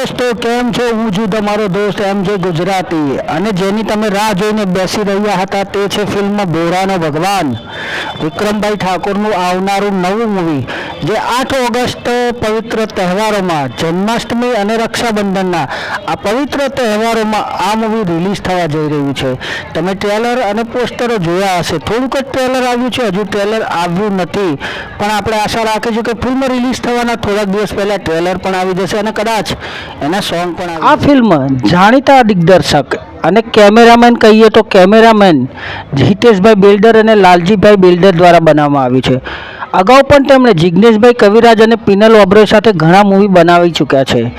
દોસ્તો, કેમ છો? હું છું તમારો દોસ્ત એમ છે ગુજરાતી. અને જેની તમે રાહ જોઈને બેસી રહ્યા હતા તે છે ફિલ્મ બોરાનો ભગવાન. વિક્રમભાઈ ઠાકોરનું આવનારું નવું મૂવી જે આઠ ઓગસ્ટ પવિત્ર તહેવારોમાં જન્માષ્ટમી અને રક્ષાબંધનના આ પવિત્ર તહેવારોમાં આ મૂવી રિલીઝ થવા જઈ રહ્યું છે. તમે ટ્રેલર અને પોસ્ટરો જોયા હશે. થોડુંક જ ટ્રેલર આવ્યું છે, હજુ ટ્રેલર આવ્યું નથી. પણ આપણે આશા રાખીશું કે ફિલ્મ રિલીઝ થવાના થોડાક દિવસ પહેલાં ટ્રેલર પણ આવી જશે અને કદાચ એના સોંગ પણ આ ફિલ્મ જાણીતા દિગ્દર્શક અને કેમેરામેન કહીએ તો કેમેરામેન હિતેશભાઈ બિલ્ડર અને લાલજીભાઈ બિલ્ડર દ્વારા બનાવવામાં આવ્યું છે. અગાઉ પણ તેમણે જિજ્ઞેશભાઈ કવિરાજ અને પિનલ ઓબ્રોય સાથે ઘણા મૂવી બનાવી ચૂક્યા છે.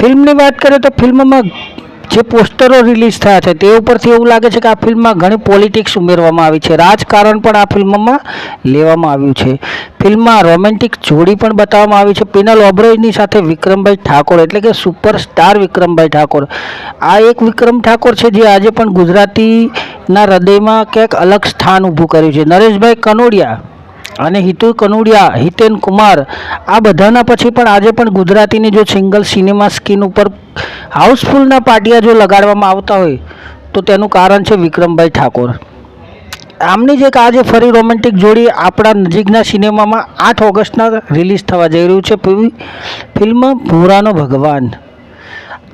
ફિલ્મની વાત કરીએ તો ફિલ્મમાં જે પોસ્ટરો રિલીઝ થયા છે, તે ઉપરથી એવું લાગે છે કે આ ફિલ્મમાં ઘણી પોલિટિક્સ ઉમેરવામાં આવી છે. રાજકારણ પણ આ ફિલ્મમાં લેવામાં આવ્યું છે. ફિલ્મમાં રોમેન્ટિક જોડી પણ બતાવવામાં આવી છે. પિનલ ઓબ્રોયની સાથે વિક્રમભાઈ ઠાકોર, એટલે કે સુપરસ્ટાર વિક્રમભાઈ ઠાકોર. આ એક વિક્રમ ઠાકોર છે જે આજે પણ ગુજરાતીના હૃદયમાં ક્યાંક અલગ સ્થાન ઊભું કર્યું છે. નરેશભાઈ કનોડિયા અને હિતુ કનુડિયા, હિતેન કુમાર, આ બધાના પછી પણ આજે પણ ગુજરાતીની જો સિંગલ સિનેમા સ્કીન ઉપર હાઉસફુલના પાટિયા જો લગાડવામાં આવતા હોય, તો તેનું કારણ છે વિક્રમભાઈ ઠાકોર. આમની જે આજે ફરી રોમેન્ટિક જોડી આપણા નજીકના સિનેમામાં આઠ ઓગસ્ટના રિલીઝ થવા જઈ રહ્યું છે ફિલ્મ ભૂરાનો ભગવાન.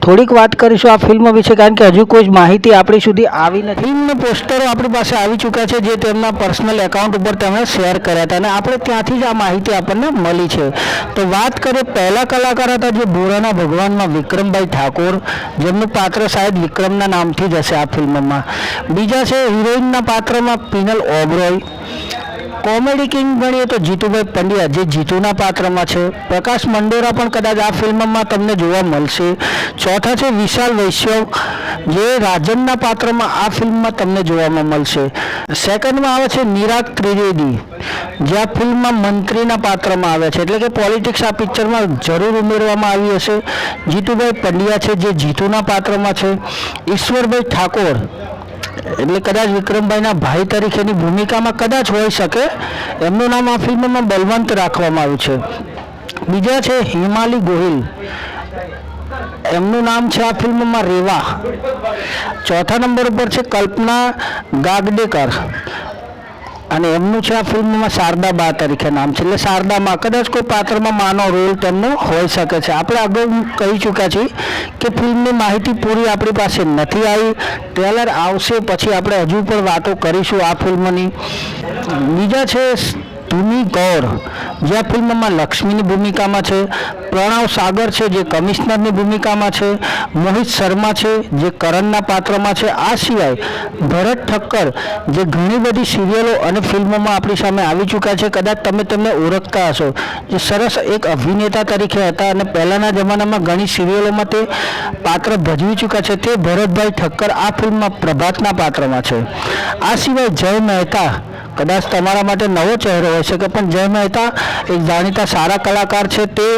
થોડીક વાત કરીશું આ ફિલ્મ વિશે, કારણ કે હજુ કોઈ માહિતી આપણી સુધી આવી નથી. ફિલ્મના પોસ્ટરો આપણી પાસે આવી ચૂક્યા છે, જે તેમના પર્સનલ એકાઉન્ટ ઉપર તેમણે શેર કર્યા હતા, અને આપણે ત્યાંથી જ આ માહિતી આપણને મળી છે. તો વાત કરીએ, પહેલા કલાકાર હતા જે ભોરાના ભગવાનમાં વિક્રમભાઈ ઠાકોર, જેમનું પાત્ર શાયદ વિક્રમના નામથી જ હશે આ ફિલ્મમાં. બીજા છે હિરોઈનના પાત્રમાં પિનલ ઓબરોય કોમેડી કિંગ ગણીએ તો જીતુભાઈ પંડ્યા, જે જીતુના પાત્રમાં છે. પ્રકાશ મંડોરા પણ કદાચ આ ફિલ્મમાં તમને જોવા મળશે. ચોથા છે વિશાલ વૈશ્યવ, જે રાજનના પાત્રમાં આ ફિલ્મમાં તમને જોવામાં મળશે. સેકન્ડમાં આવે છે નિરાગ ત્રિવેદી, જે આ ફિલ્મમાં મંત્રીના પાત્રમાં આવે છે. એટલે કે પોલિટિક્સ આ પિક્ચરમાં જરૂર ઉમેરવામાં આવી હશે. જીતુભાઈ પંડ્યા છે, જે જીતુના પાત્રમાં છે. ઈશ્વરભાઈ ઠાકોર એટલે કદાચ વિક્રમભાઈના ભાઈ તરીકેની ભૂમિકામાં કદાચ હોઈ શકે. એમનું નામ આ ફિલ્મમાં બલવંત રાખવામાં આવ્યું છે. બીજા છે હિમાલી ગોહિલ. એમનું નામ છે આ ફિલ્મમાં રેવા. ચોથા નંબર ઉપર છે કલ્પના ગાગડેકર. અને એમનું છે આ ફિલ્મમાં શારદા બા તરીકે નામ છે. એટલે શારદામાં કદાચ કોઈ પાત્રમાં માનો રોલ તેમનો હોઈ શકે છે. આપણે અગાઉ કહી ચૂક્યા છીએ કે ફિલ્મની માહિતી પૂરી આપણી પાસે નથી આવી. ટ્રેલર આવશે, પછી આપણે હજુ પણ વાતો કરીશું આ ફિલ્મની. બીજા છે ધુની ગૌર જે આ ફિલ્મમાં લક્ષ્મીની ભૂમિકામાં છે, પ્રણવ સાગર છે, જે કમિશનરની ભૂમિકામાં છે, મોહિત શર્મા છે, જે કરણના પાત્રમાં છે, આ સિવાય ભરત ઠક્કર, જે ઘણી બધી સિરિયલો અને ફિલ્મોમાં આપણી સામે આવી ચૂક્યા છે, કદાચ તમે તેમને ઓળખતા હશો. જે સરસ એક અભિનેતા તરીકે હતા અને પહેલાંના જમાનામાં ઘણી સિરિયલોમાં તે પાત્ર ભજવી ચૂક્યા છે. તે ભરતભાઈ ઠક્કર આ ફિલ્મમાં પ્રભાતના પાત્રમાં છે. આ સિવાય જય મહેતા કદાચ તમારા માટે નવો ચહેરો હોય શકે, પણ જય મહેતા, એક જાણીતા સારા કલાકાર છે તે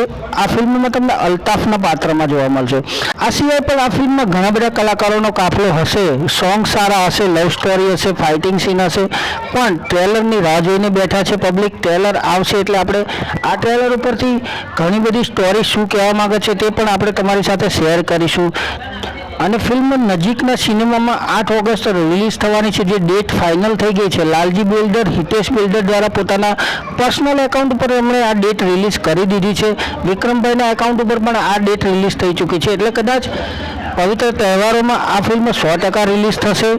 આ ફિલ્મમાં તમને અલ્તાફના પાત્રમાં જોવા મળશે. આ સિવાય પણ આ ફિલ્મમાં ઘણા બધા કલાકારોનો કાફલો હશે, સોંગ સારા હશે લવ સ્ટોરી હશે ફાઇટિંગ સીન હશે, પણ ટ્રેલરની રાહ જોઈને બેઠા છે પબ્લિક ટ્રેલર આવશે એટલે આપણે આ ટ્રેલર ઉપરથી ઘણી બધી સ્ટોરી શું કહેવા માંગે છે તે પણ આપણે તમારી સાથે શેર કરીશું. અને ફિલ્મ નજીકના સિનેમામાં આઠ ઓગસ્ટ રિલીઝ થવાની છે. જે ડેટ ફાઇનલ થઈ ગઈ છે. લાલજી બિલ્ડર, હિતેશ બિલ્ડર દ્વારા પોતાના પર્સનલ એકાઉન્ટ ઉપર એમણે આ ડેટ રિલીઝ કરી દીધી છે. વિક્રમભાઈના એકાઉન્ટ ઉપર પણ આ ડેટ રિલીઝ થઈ ચૂકી છે. એટલે કદાચ પવિત્ર તહેવારોમાં આ ફિલ્મ સો ટકા રિલીઝ થશે.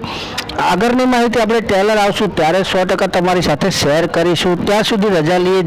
આગળની માહિતી આપણે ટ્રેલર આવશું. ત્યારે સો ટકા તમારી સાથે શેર કરીશું. ત્યાં સુધી રજા લઈએ